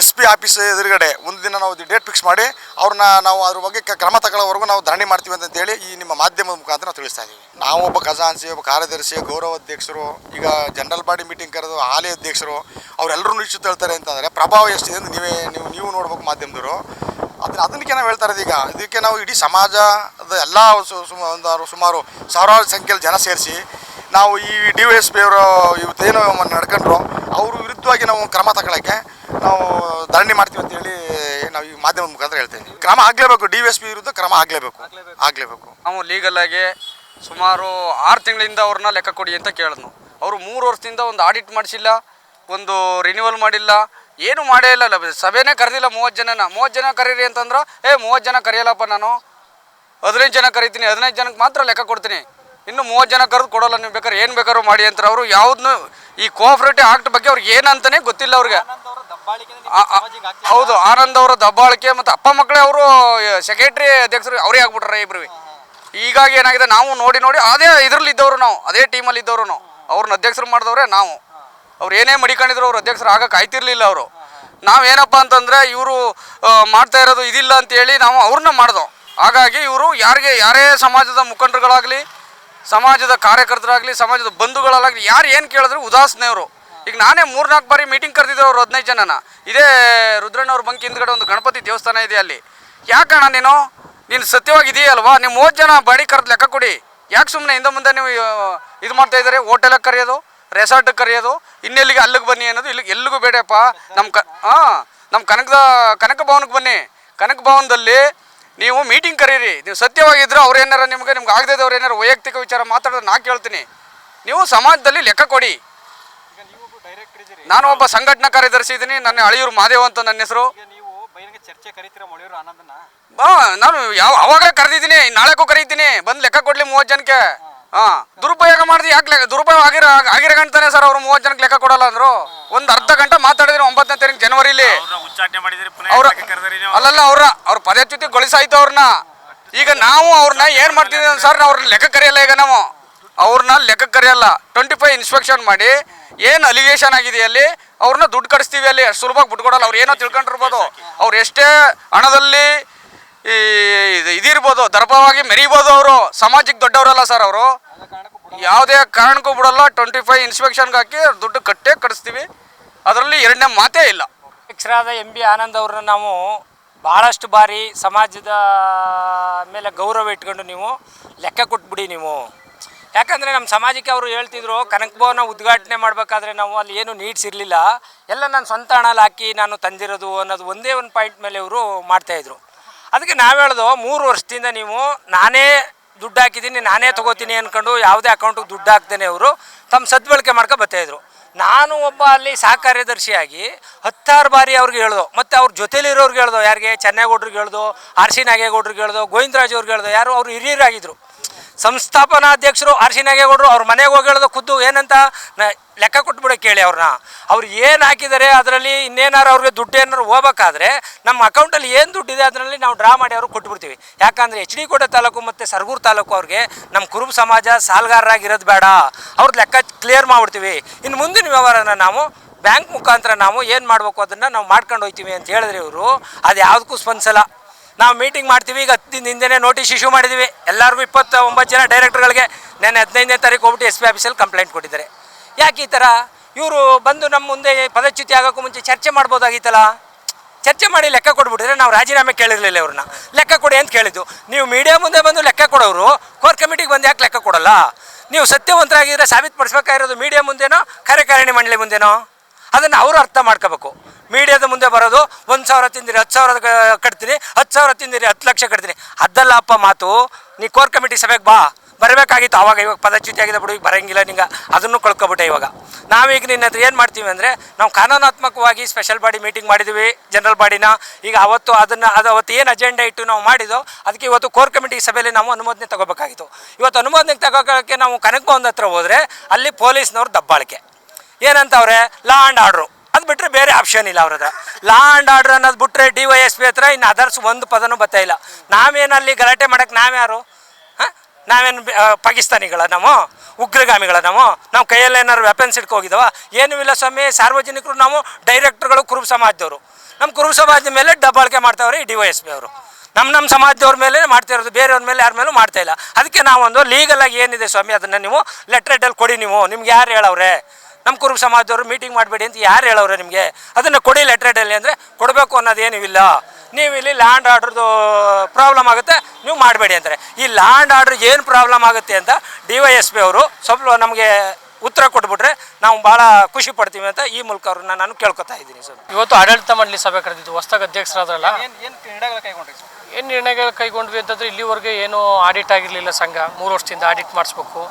ಎಸ್ ಪಿ ಆಫೀಸ್ ಎದುರುಗಡೆ ಒಂದು ದಿನ ನಾವು ಡೇಟ್ ಫಿಕ್ಸ್ ಮಾಡಿ, ಅವ್ರನ್ನ ನಾವು ಅದ್ರ ಬಗ್ಗೆ ಕ್ರಮ ತಗೊಳ್ಳೋವರೆಗೂ ನಾವು ಧರಣಿ ಮಾಡ್ತೀವಿ ಅಂತೇಳಿ ಈ ನಿಮ್ಮ ಮಾಧ್ಯಮದ ಮುಖಾಂತರ ನಾವು ತಿಳಿಸ್ತಾ ಇದ್ದೀವಿ. ನಾವು ಒಬ್ಬ ಖಜಾನ್ಸಿ ಒಬ್ಬ ಕಾರ್ಯದರ್ಶಿ, ಗೌರವ ಅಧ್ಯಕ್ಷರು, ಈಗ ಜನರಲ್ ಬಾಡಿ ಮೀಟಿಂಗ್ ಕರೆದು ಹಾಲಿ ಅಧ್ಯಕ್ಷರು, ಅವರೆಲ್ಲರೂ ನಿಶ್ಚಿತ ಹೇಳ್ತಾರೆ ಅಂತಂದರೆ ಪ್ರಭಾವ ಎಷ್ಟಿದೆ ಅಂತ ನೀವೇ, ನೀವು ನೀವು ನೋಡ್ಬೇಕು ಮಾಧ್ಯಮದವರು. ಅದನ್ನ, ಅದಕ್ಕೆ ನಾವು ಹೇಳ್ತಾ ಇರೋದು ಈಗ, ಇದಕ್ಕೆ ನಾವು ಇಡೀ ಸಮಾಜದ ಎಲ್ಲ ಒಂದು ಸುಮಾರು ಸಾವಿರಾರು ಸಂಖ್ಯೆಯಲ್ಲಿ ಜನ ಸೇರಿಸಿ, ನಾವು ಈ ಡಿ ವೈ ಎಸ್ ಪಿ ಅವರು, ಇವತ್ತೇನು ನಡ್ಕೊಂಡ್ರು, ಅವ್ರ ವಿರುದ್ಧವಾಗಿ ನಾವು ಕ್ರಮ ತಗೊಳ್ಳೋಕ್ಕೆ ನಾವು ಧರಣಿ ಮಾಡ್ತೀವಿ ಅಂತೇಳಿ ನಾವು ಈ ಮಾಧ್ಯಮದ ಮುಖಾಂತರ ಹೇಳ್ತೇವೆ ಕ್ರಮ ಆಗಲೇಬೇಕು ಡಿ ಎಸ್ ಪಿ ವಿರುದ್ಧ ಕ್ರಮ ಆಗಲೇಬೇಕು. ಆಗಲೇಬೇಕು. ನಾವು ಲೀಗಲ್ ಆಗಿ ಸುಮಾರು ಆರು ತಿಂಗಳಿಂದ ಅವ್ರನ್ನ ಲೆಕ್ಕ ಕೊಡಿ ಅಂತ ಕೇಳಿದ್ನು. ಅವರು ಮೂರು ವರ್ಷದಿಂದ ಒಂದು ಆಡಿಟ್ ಮಾಡಿಸಿಲ್ಲ, ಒಂದು ರಿನ್ಯೂವಲ್ ಮಾಡಿಲ್ಲ, ಏನು ಮಾಡೇ ಇಲ್ಲ ಸಭೆನೇ ಕರೆದಿಲ್ಲ ಮೂವತ್ತು ಜನನ. ಮೂವತ್ತು ಜನ ಕರೀರಿ ಅಂತಂದ್ರೆ, ಏ, ಮೂವತ್ತು ಜನ ಕರೆಯಲ್ಲಪ್ಪ ನಾನು. ಹದಿನೈದು ಜನ ಕರಿತೀನಿ, ಹದಿನೈದು ಜನಕ್ಕೆ ಮಾತ್ರ ಲೆಕ್ಕ ಕೊಡ್ತೀನಿ. ಇನ್ನು ಮೂವತ್ತು ಜನ ಕರೆದು ಕೊಡೋಲ್ಲ, ನೀವು ಬೇಕಾದ್ರೆ ಏನು ಬೇಕಾದ್ರೂ ಮಾಡಿ ಅಂತಾರೆ. ಅವರು ಯಾವ್ದನ್ನು ಈ ಕೋಆಪ್ರೇಟಿವ್ ಆಕ್ಟ್ ಬಗ್ಗೆ ಅವ್ರಿಗೆ ಏನಂತಲೇ ಗೊತ್ತಿಲ್ಲ ಅವ್ರಿಗೆ. ಹೌದು ಆನಂದ್ ಅವರ ದಬ್ಬಾಳಿಕೆ ಮತ್ತು ಅಪ್ಪ ಮಕ್ಕಳೇ ಅವರು ಸೆಕ್ರೆಟ್ರಿ ಅಧ್ಯಕ್ಷರು ಅವರೇ ಆಗ್ಬಿಟ್ರೆ ಇಬ್ರು ಹೀಗಾಗಿ ಏನಾಗಿದೆ ನಾವು ನೋಡಿ ನೋಡಿ ಅದೇ ಇದ್ರಲ್ಲಿ ಇದ್ದವರು ನಾವು ಅದೇ ಟೀಮಲ್ಲಿ ಇದ್ದವರು ನಾವು. ಅವ್ರನ್ನ ಅಧ್ಯಕ್ಷರು ಮಾಡಿದವ್ರೆ ನಾವು. ಅವ್ರು ಏನೇ ಮಡಿಕೊಂಡಿದ್ರು ಅವ್ರು ಅಧ್ಯಕ್ಷರು ಆಗ ಕಾಯ್ತಿರ್ಲಿಲ್ಲ ಅವರು. ನಾವೇನಪ್ಪ ಅಂತಂದ್ರೆ ಇವರು ಮಾಡ್ತಾ ಇರೋದು ಇದಿಲ್ಲ ಅಂತೇಳಿ ನಾವು ಅವ್ರನ್ನ ಮಾಡ್ದೋ. ಹಾಗಾಗಿ ಇವರು ಯಾರಿಗೆ ಯಾರೇ ಸಮಾಜದ ಮುಖಂಡರುಗಳಾಗಲಿ ಸಮಾಜದ ಕಾರ್ಯಕರ್ತರಾಗಲಿ ಸಮಾಜದ ಬಂಧುಗಳಾಗಲಿ ಯಾರು ಏನು ಕೇಳಿದ್ರು ಉದಾಸನೆಯವರು ಈಗ ನಾನೇ ಮೂರ್ನಾಲ್ಕು ಬಾರಿ ಮೀಟಿಂಗ್ ಕರೆದಿದ್ದೆ ಅವ್ರು ಹದಿನೈದು ಜನನ. ಇದೇ ರುದ್ರಣ್ಣವ್ರ ಬಂಕಿ ಹಿಂದ್ಗಡೆ ಒಂದು ಗಣಪತಿ ದೇವಸ್ಥಾನ ಇದೆ ಅಲ್ಲಿ. ಯಾಕಣ್ಣ ನೀನು? ನೀನು ಸತ್ಯವಾಗಿ ಇದೆಯಲ್ವಾ ನೀವು ಮೂವತ್ತು ಜನ ಬಾಡಿ ಕರೆದು ಲೆಕ್ಕ ಕೊಡಿ. ಯಾಕೆ ಸುಮ್ಮನೆ ಹಿಂದೆ ಮುಂದೆ ನೀವು ಇದು ಮಾಡ್ತಾ ಇದ್ದಾರೆ? ಹೋಟೆಲಿಗೆ ಕರೆಯೋದು ರೆಸಾರ್ಟಿಗೆ ಕರೆಯೋದು, ಇನ್ನೆಲ್ಲಿಗೆ ಅಲ್ಲಿಗೆ ಬನ್ನಿ ಅನ್ನೋದು ಇಲ್ಲಿ ಎಲ್ಲಿಗೂ ಬೇಡಪ್ಪ. ನಮ್ಮ ಕ ಹಾಂ ನಮ್ಮ ಕನಕದ, ಕನಕ ಭವನಕ್ಕೆ ಬನ್ನಿ. ಕನಕ ಭವನದಲ್ಲಿ ನೀವು ಮೀಟಿಂಗ್ ಕರೀರಿ. ನೀವು ಸತ್ಯವಾಗಿದ್ರೆ ಅವ್ರು ಏನಾರ ನಿಮ್ಗೆ ನಿಮ್ಗೆ ಆಗದೇ ಅವ್ರು ಏನಾರ ವೈಯಕ್ತಿಕ ವಿಚಾರ ಮಾತಾಡೋದು ನಾ ಕೇಳ್ತೀನಿ. ನೀವು ಸಮಾಜದಲ್ಲಿ ಲೆಕ್ಕ ಕೊಡಿ. ನಾನು ಒಬ್ಬ ಸಂಘಟನಾ ಕಾರ್ಯದರ್ಶಿ ಇದ್ದೀನಿ ನನ್ನ ಅಳಿಯೂರು ಮಾದೇವ್ ಅಂತ ನನ್ನ ಹೆಸರು. ಬಾ ನಾನು ಯಾವ ಅವಾಗ ಕರೆದಿದ್ದೀನಿ. ನಾಳೆಗೂ ಕರೀತೀನಿ. ಬಂದು ಲೆಕ್ಕ ಕೊಡ್ಲಿ ಮೂವತ್ತು ಜನಕ್ಕೆ. ಹಾ. ದುರುಪಯೋಗ ಮಾಡಿದ್ರೆ ಯಾಕೆ ದುರುಪಯೋಗ ಆಗಿರೋ ಆಗಿರೋ ಗಂಟನೆ ಸರ್ ಅವರು ಮೂವತ್ತು ಜನಕ್ಕೆ ಲೆಕ್ಕ ಕೊಡಲ್ಲ ಅಂದ್ರು. ಒಂದು ಅರ್ಧ ಗಂಟೆ ಮಾತಾಡಿದ್ರೆ ಒಂಬತ್ತನೇ ತಾರೀಕು ಜನವರಿಲಿ. ಅವ್ರ ಅಲ್ಲಲ್ಲ ಅವ್ರ ಅವ್ರ ಪದಚ್ಯುತಿಗೊಳಿಸಾಯ್ತು ಅವ್ರನ್ನ. ಈಗ ನಾವು ಅವ್ರನ್ನ ಏನ್ ಮಾಡ್ತಿದ್ದೀವಿ ಸರ್ ನಾವು ಅವ್ರನ್ನ ಲೆಕ್ಕ ಕರೆಯಲ್ಲ ಈಗ ನಾವು. ಅವ್ರನ್ನ ಲೆಕ್ಕ ಕರೆಯಲ್ಲ. ಟ್ವೆಂಟಿ ಫೈವ್ ಇನ್ಸ್ಪೆಕ್ಷನ್ ಮಾಡಿ ಏನು ಅಲಿಗೇಷನ್ ಆಗಿದೆ ಅಲ್ಲಿ? ಅವ್ರನ್ನ ದುಡ್ಡು ಕಡಿಸ್ತೀವಿ ಅಲ್ಲಿ ಸುಲಭವಾಗಿ ಬಿಟ್ಕೊಡಲ್ಲ. ಅವ್ರು ಏನೋ ತಿಳ್ಕೊಂಡಿರ್ಬೋದು. ಅವ್ರು ಎಷ್ಟೇ ಹಣದಲ್ಲಿ ಈ ಇದು- ಇದಿರ್ಬೋದು ದರ್ಭವಾಗಿ ಮೆರಿಬೋದು ಅವರು. ಸಮಾಜಕ್ಕೆ ದೊಡ್ಡವರಲ್ಲ ಸರ್ ಅವರು. ಯಾವುದೇ ಕಾರಣಕ್ಕೂ ಬಿಡಲ್ಲ. ಟ್ವೆಂಟಿ ಫೈವ್ ಇನ್ಸ್ಪೆಕ್ಷನ್ಗೆ ಹಾಕಿ ದುಡ್ಡು ಕಟ್ಟೇ ಕಡಿಸ್ತೀವಿ ಅದರಲ್ಲಿ ಎರಡನೇ ಮಾತೇ ಇಲ್ಲ. ಅಧ್ಯಕ್ಷರಾದ ಎಂ ಬಿ ಆನಂದ್ ಅವ್ರನ್ನ ನಾವು ಭಾಳಷ್ಟು ಬಾರಿ ಸಮಾಜದ ಮೇಲೆ ಗೌರವ ಇಟ್ಕೊಂಡು ನೀವು ಲೆಕ್ಕ ಕೊಟ್ಬಿಡಿ ನೀವು. ಯಾಕಂದರೆ ನಮ್ಮ ಸಮಾಜಕ್ಕೆ ಅವರು ಹೇಳ್ತಿದ್ರು, ಕನಕ ಭವನ ಉದ್ಘಾಟನೆ ಮಾಡಬೇಕಾದ್ರೆ ನಾವು ಅಲ್ಲಿ ಏನು ನೀಡ್ಸ್ ಇರಲಿಲ್ಲ. ಎಲ್ಲ ನಾನು ಸ್ವಂತ ಹಣಲ್ಲಿ ಹಾಕಿ ನಾನು ತಂದಿರೋದು ಅನ್ನೋದು ಒಂದೇ ಒಂದು ಪಾಯಿಂಟ್ ಮೇಲೆ ಇವರು ಮಾಡ್ತಾಯಿದ್ರು ಅದಕ್ಕೆ ನಾವು ಹೇಳ್ದು, ಮೂರು ವರ್ಷದಿಂದ ನೀವು ನಾನೇ ದುಡ್ಡು ಹಾಕಿದ್ದೀನಿ, ನಾನೇ ತೊಗೋತೀನಿ ಅಂದ್ಕೊಂಡು ಯಾವುದೇ ಅಕೌಂಟಿಗೆ ದುಡ್ಡು ಹಾಕ್ದೇನೆ ಅವರು ತಮ್ಮ ಸದ್ಬಳಕೆ ಮಾಡ್ಕೊ ಬರ್ತಾಯಿದ್ರು ನಾನು ಒಬ್ಬ ಅಲ್ಲಿ ಸಹ ಕಾರ್ಯದರ್ಶಿಯಾಗಿ ಹತ್ತಾರು ಬಾರಿ ಅವ್ರಿಗೆ ಹೇಳ್ದು, ಮತ್ತು ಅವ್ರ ಜೊತೆಲಿರೋರ್ಗೆ ಹೇಳ್ದು, ಯಾರಿಗೆ ಚೆನ್ನೇಗೌಡ್ರಿಗೆ ಹೇಳ್ದು, ಆರ್ ಸಿ ನಾಗೇಗೌಡ್ರಿಗೆ ಹೇಳ್ದು, ಗೋವಿಂದರಾಜ್ ಅವ್ರಿಗೆ ಹೇಳ್ದು, ಯಾರು ಅವರು ಹಿರಿಯರಾಗಿದ್ದರು ಸಂಸ್ಥಾಪನಾ ಅಧ್ಯಕ್ಷರು ಆರ್ ಸಿ ನಾಗೇಗೌಡರು ಅವ್ರ ಮನೆಗೆ ಹೋಗಿ ಹೇಳೋದು ಖುದ್ದು. ಏನಂತ? ಲೆಕ್ಕ ಕೊಟ್ಬಿಡ ಕೇಳಿ ಅವ್ರನ್ನ. ಅವ್ರು ಏನು ಹಾಕಿದ್ದಾರೆ ಅದರಲ್ಲಿ ಇನ್ನೇನಾರು ಅವ್ರಿಗೆ ದುಡ್ಡು ಏನಾರು ಹೋಗ್ಬೇಕಾದ್ರೆ ನಮ್ಮ ಅಕೌಂಟಲ್ಲಿ ಏನು ದುಡ್ಡಿದೆ ಅದರಲ್ಲಿ ನಾವು ಡ್ರಾ ಮಾಡಿ ಅವ್ರಿಗೆ ಕೊಟ್ಬಿಡ್ತೀವಿ. ಯಾಕಂದರೆ ಎಚ್ ಡಿ ಕೋಟೆ ತಾಲೂಕು ಮತ್ತು ಸರಗೂರು ತಾಲೂಕು ಅವ್ರಿಗೆ ನಮ್ಮ ಕುರುಬ ಸಮಾಜ ಸಾಲಗಾರರಾಗಿರೋದು ಬೇಡ. ಅವ್ರದ್ದು ಲೆಕ್ಕ ಕ್ಲಿಯರ್ ಮಾಡಿಬಿಡ್ತೀವಿ. ಇನ್ನು ಮುಂದಿನ ವ್ಯವಹಾರನ ನಾವು ಬ್ಯಾಂಕ್ ಮುಖಾಂತರ ನಾವು ಏನು ಮಾಡಬೇಕು ಅದನ್ನು ನಾವು ಮಾಡ್ಕೊಂಡು ಹೋಗ್ತೀವಿ ಅಂತ ಹೇಳಿದ್ರೆ ಇವರು ಅದು ಯಾವುದಕ್ಕೂ ಸ್ಪಂದಿಸಲ್ಲ. ನಾವು ಮೀಟಿಂಗ್ ಮಾಡ್ತೀವಿ, ಈಗ ಹತ್ತು ದಿನ ಹಿಂದೆನೇ ನೋಟಿಸ್ ಇಶ್ಯೂ ಮಾಡಿದ್ದೀವಿ ಎಲ್ಲರಿಗೂ ಇಪ್ಪತ್ತ ಒಂಬತ್ತು ಜನ ಡೈರೆಕ್ಟ್ರ್ಗಳಿಗೆ ನೆನ್ನೆ ಹದಿನೈದನೇ ತಾರೀಕು ಹೋಗ್ಬಿಟ್ಟು ಎಸ್ ಪಿ ಆಫೀಸಲ್ಲಿ ಕಂಪ್ಲೇಂಟ್ ಕೊಟ್ಟಿದ್ದಾರೆ. ಯಾಕೆ ಈ ಥರ? ಇವರು ಬಂದು ನಮ್ಮ ಮುಂದೆ ಪದಚ್ಯುತಿ ಆಗೋಕ್ಕೂ ಮುಂಚೆ ಚರ್ಚೆ ಮಾಡ್ಬೋದಾಗಿತ್ತಲ್ಲ? ಚರ್ಚೆ ಮಾಡಿ ಲೆಕ್ಕ ಕೊಟ್ಬಿಟ್ಟಿದ್ರೆ ನಾವು ರಾಜೀನಾಮೆ ಕೇಳಿರಲಿಲ್ಲ ಇವ್ರನ್ನ. ಲೆಕ್ಕ ಕೊಡಿ ಅಂತ ಕೇಳಿದ್ದು. ನೀವು ಮೀಡಿಯಾ ಮುಂದೆ ಬಂದು ಲೆಕ್ಕ ಕೊಡೋರು ಕೋರ್ ಕಮಿಟಿಗೆ ಬಂದು ಯಾಕೆ ಲೆಕ್ಕ ಕೊಡಲ್ಲ? ನೀವು ಸತ್ಯವಂತರಾಗಿದ್ದರೆ ಸಾಬೀತುಪಡಿಸ್ಬೇಕಾಗಿರೋದು ಮೀಡಿಯಾ ಮುಂದೆನೋ, ಕಾರ್ಯಕಾರಿಣಿ ಮಂಡಳಿ ಮುಂದೆನೋ? ಅದನ್ನು ಅವರು ಅರ್ಥ ಮಾಡ್ಕೋಬೇಕು. ಮೀಡಿಯಾದ ಮುಂದೆ ಬರೋದು ಒಂದು ಸಾವಿರ ತಿಂದಿರಿ ಹತ್ತು ಸಾವಿರ ಕಟ್ತೀನಿ ಹತ್ತು ಸಾವಿರ ತಿಂದಿರಿ ಹತ್ತು ಲಕ್ಷ ಕಟ್ತೀನಿ. ಅದಲ್ಲ ಅಪ್ಪ ಮಾತು. ನೀ ಕೋರ್ ಕಮಿಟಿ ಸಭೆಗೆ ಬಾ. ಬರಬೇಕಾಗಿತ್ತು ಆವಾಗ ಇವಾಗ ಪದಚ್ಯುತಿ ಆಗಿದೆ ಬಿಡು, ಈಗ ಬರೋಂಗಿಲ್ಲ ನಿಂಗೆ. ಅದನ್ನು ಕಳ್ಕೊಬಿಟ್ಟೆ ಇವಾಗ. ನಾವೀಗ ನಿನ್ನ ಹತ್ರ ಏನು ಮಾಡ್ತೀವಿ ಅಂದರೆ, ನಾವು ಕಾನೂನಾತ್ಮಕವಾಗಿ ಸ್ಪೆಷಲ್ ಬಾಡಿ ಮೀಟಿಂಗ್ ಮಾಡಿದ್ವಿ ಜನರಲ್ ಬಾಡಿನ ಈಗ ಅವತ್ತು ಅದನ್ನು, ಅದು ಅವತ್ತು ಏನು ಅಜೆಂಡಾ ಇಟ್ಟು ನಾವು ಮಾಡಿದೋ, ಅದಕ್ಕೆ ಇವತ್ತು ಕೋರ್ ಕಮಿಟಿ ಸಭೆಯಲ್ಲಿ ನಾವು ಅನುಮೋದನೆ ತಗೋಬೇಕಾಗಿತ್ತು. ಇವತ್ತು ಅನುಮೋದನೆ ತಗೋಕ್ಕೆ ನಾವು ಕನಕ ಒಂದು ಹತ್ರ ಹೋದರೆ, ಅಲ್ಲಿ ಪೊಲೀಸ್ನವ್ರು ದಬ್ಬಾಳಿಕೆ. ಏನಂತವ್ರೆ? ಲಾ ಆ್ಯಂಡ್ ಆರ್ಡ್ರು ಅದು ಬಿಟ್ಟರೆ ಬೇರೆ ಆಪ್ಷನ್ ಇಲ್ಲ ಅವ್ರದ್ದು ಹತ್ರ ಲಾ ಆ್ಯಂಡ್ ಆರ್ಡ್ರ್ ಅನ್ನೋದು ಬಿಟ್ಟರೆ ಡಿ ವೈ ಎಸ್ ಪಿ ಹತ್ರ ಇನ್ನು ಅದರ್ಸ್ ಒಂದು ಪದನೂ ಬರ್ತಾ ಇಲ್ಲ. ನಾವೇನಲ್ಲಿ ಗಲಾಟೆ ಮಾಡೋಕ್ಕೆ ನಾವ್ಯಾರು? ಹಾಂ? ನಾವೇನು ಪಾಕಿಸ್ತಾನಿಗಳ ನಾವು? ಉಗ್ರಗಾಮಿಗಳ ನಾವು? ನಾವು ಕೈಯಲ್ಲಿ ಏನಾದ್ರು ವೆಪನ್ಸ್ ಇಟ್ಕೋಗಿದ್ದಾವ ಏನೂ ಇಲ್ಲ ಸ್ವಾಮಿ, ಸಾರ್ವಜನಿಕರು ನಾವು ಡೈರೆಕ್ಟ್ರುಗಳು ಕುರುಬ ಸಮಾಜದವರು. ನಮ್ಮ ಕುರುಬ ಸಮಾಜದ ಮೇಲೆ ಡಬ್ಬಾಳ್ಕೆ ಮಾಡ್ತಾವ್ರೆ ಡಿ ವೈ ಎಸ್ ಪಿ ಅವರು. ನಮ್ಮ ನಮ್ಮ ಸಮಾಜದವ್ರ ಮೇಲೆ ಮಾಡ್ತಾ ಇರೋದು, ಬೇರೆಯವ್ರ ಮೇಲೆ ಯಾರ ಮೇಲೂ ಮಾಡ್ತಾ ಇಲ್ಲ. ಅದಕ್ಕೆ ನಾವೊಂದು ಲೀಗಲಾಗಿ ಏನಿದೆ ಸ್ವಾಮಿ, ಅದನ್ನು ನೀವು ಲೆಟ್ರ್ ಹೆಡ್ಡಲ್ಲಿ ಕೊಡಿ ನೀವು. ನಿಮ್ಗೆ ಯಾರು ಹೇಳವ್ರೆ? ನಮ್ಮ ಕುರುಬ ಸಮಾಜದವರು ಮೀಟಿಂಗ್ ಮಾಡಬೇಡಿ ಅಂತ ಯಾರು ಹೇಳೋರು ನಿಮಗೆ? ಅದನ್ನು ಕೊಡಿ ಲೆಟ್ರೇಟಲ್ಲಿ ಅಂದರೆ ಕೊಡಬೇಕು ಅನ್ನೋದೇನೂ ಇಲ್ಲ. ನೀವು ಇಲ್ಲಿ ಲ್ಯಾಂಡ್ ಆರ್ಡ್ರದ್ದು ಪ್ರಾಬ್ಲಮ್ ಆಗುತ್ತೆ ನೀವು ಮಾಡಬೇಡಿ ಅಂತಾರೆ. ಈ ಲ್ಯಾಂಡ್ ಆರ್ಡ್ರ್ ಏನು ಪ್ರಾಬ್ಲಮ್ ಆಗುತ್ತೆ ಅಂತ ಡಿ ವೈ ಎಸ್ ಪಿ ಅವರು ಸ್ವಲ್ಪ ನಮಗೆ ಉತ್ತರ ಕೊಟ್ಬಿಟ್ರೆ ನಾವು ಭಾಳ ಖುಷಿ ಪಡ್ತೀವಿ ಅಂತ ಈ ಮೂಲಕ ಅವ್ರನ್ನ ನಾನು ಕೇಳ್ಕೊತಾ ಇದ್ದೀನಿ ಸರ್. ಇವತ್ತು ಆಡಳಿತ ಮಂಡಳಿ ಸಭೆ ಕರೆದಿದ್ದು ಹೊಸದಾಗ ಅಧ್ಯಕ್ಷರಾದ್ರಲ್ಲ? ಏನು ನಿರ್ಣಯಗಳು ಕೈಗೊಂಡ್ವಿ ಅಂತಂದರೆ ಇಲ್ಲಿವರೆಗೆ ಏನು ಆಡಿಟ್ ಆಗಿರಲಿಲ್ಲ ಸಂಘ. ಮೂರು ವರ್ಷದಿಂದ ಆಡಿಟ್ ಮಾಡಿಸ್ಬೇಕು.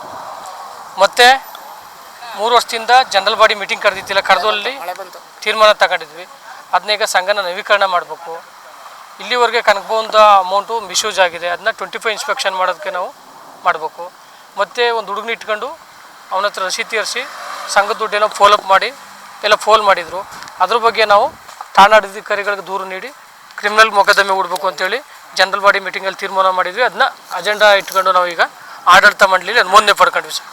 ಮತ್ತು ಮೂರು ವರ್ಷದಿಂದ ಜನರಲ್ ಬಾಡಿ ಮೀಟಿಂಗ್ ಕರೆದಿತ್ತಿಲ್ಲ ಕರೆದಲ್ಲಿ ತೀರ್ಮಾನ ತಗೊಂಡಿದ್ವಿ. ಅದನ್ನೀಗ ಸಂಘನ ನವೀಕರಣ ಮಾಡಬೇಕು. ಇಲ್ಲಿವರೆಗೆ ಕನಕಭವನದ ಅಮೌಂಟು ಮಿಸ್ಯೂಸ್ ಆಗಿದೆ. ಅದನ್ನ ಟ್ವೆಂಟಿ ಫೈವ್ ಇನ್ಸ್ಪೆಕ್ಷನ್ ಮಾಡೋದಕ್ಕೆ ನಾವು ಮಾಡಬೇಕು. ಮತ್ತು ಒಂದು ಹುಡುಗನ ಇಟ್ಕೊಂಡು ಅವನ ಹತ್ರ ರಸೀದಿ ತೀರಿಸಿ ಸಂಘದ ದುಡ್ಡೇನೋ ಫೋಲಪ್ ಮಾಡಿ ಎಲ್ಲ ಫೋಲ್ ಮಾಡಿದರು. ಅದ್ರ ಬಗ್ಗೆ ನಾವು ಠಾಣಾಧಿಕಾರಿಗಳಿಗೆ ದೂರು ನೀಡಿ ಕ್ರಿಮಿನಲ್ ಮೊಕದ್ದಮೆ ಹೂಡಬೇಕು ಅಂತೇಳಿ ಜನರಲ್ ಬಾಡಿ ಮೀಟಿಂಗಲ್ಲಿ ತೀರ್ಮಾನ ಮಾಡಿದ್ವಿ. ಅದನ್ನ ಅಜೆಂಡಾ ಇಟ್ಕೊಂಡು ನಾವು ಈಗ ಆಡಳಿತ ಮಂಡಳಿಲಿ ಮೊನ್ನೆ ಪಡ್ಕೊಂಡ್ವಿ ಸರ್.